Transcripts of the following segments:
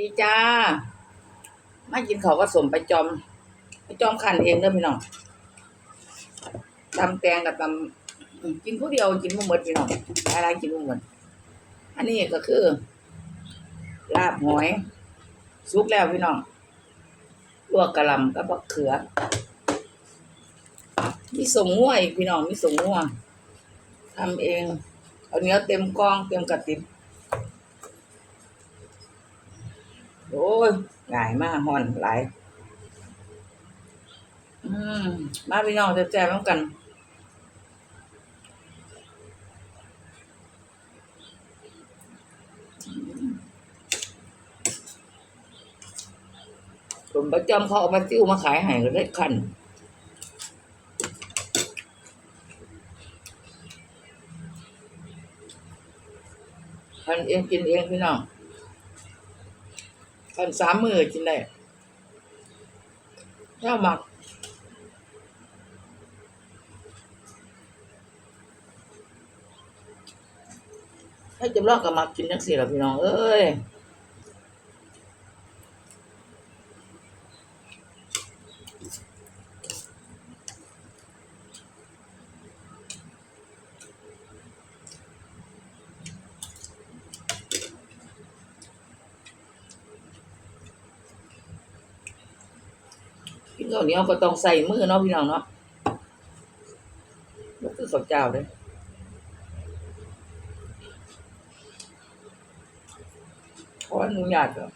ดีจ้า มากินข้าวก็สมไปจอมไปจอมขันเองเด้อพี่น้องตำแตงกับตำกินผู้เดียวกินบ่หมดพี่น้องอะไรกินบ่หมดอันนี้ก็คือ ลาบหอยสุกแล้วพี่น้องลวกกะลำกับบักเขือ มีสมงัวอีกพี่น้องมีสมงัวทำเอง เอาเนื้อเต็มกองเต็มกระติบ โอ้ยง่ายมากห่อนหลายอืมมาพี่น้องแซ่บๆน้ำกันผมประจำเขาเอามาติ้วมาขายให้ก็ได้คันคันเองกินเองพี่น้อง คันสามมือกินได้ข้าวหมักให้จำลองกับหมักกินจังสี่ละพี่น้อง เอ้ย กินข้าวเหนียวก็ต้องใส่มือเนาะพี่น้องเนาะก็คือข้าวเจ้าเลยขออนุญาตก่อน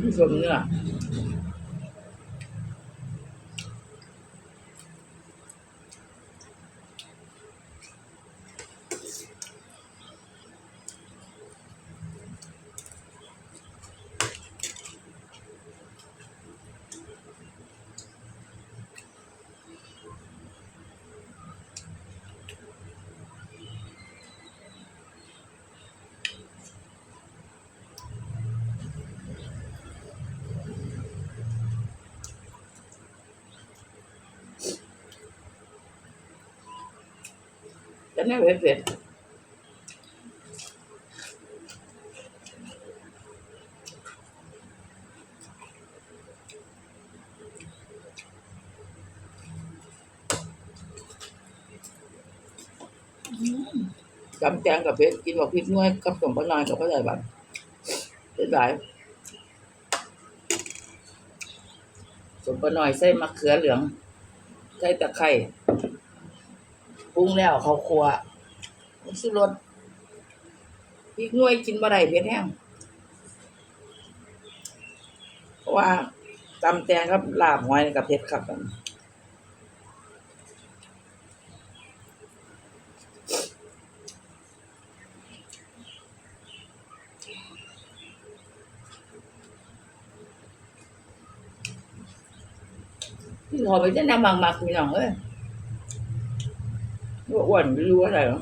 นี่สมเนื้อ จะไม่เผ็ดเผ็ดจำแจงกับเผ็ดกินบอกพริกน้อยกับสมปะนอยกับพระใหญ่บันเผ็ดหลายสมปะนอยใส่มะเขือเหลือง ใส่ตะไคร้ ปรุงแล้วเขาวคั่วสุรสพริกน่วยกินบ่ได้เผ็ดแห้งเพราะว่าตำแตงครับลาบหอยกับเผ็ดครับอันพี่ขอไปจะนำมักมักๆพี่น้องเอ้ย อ้วนไม่รู้อะไรหรอ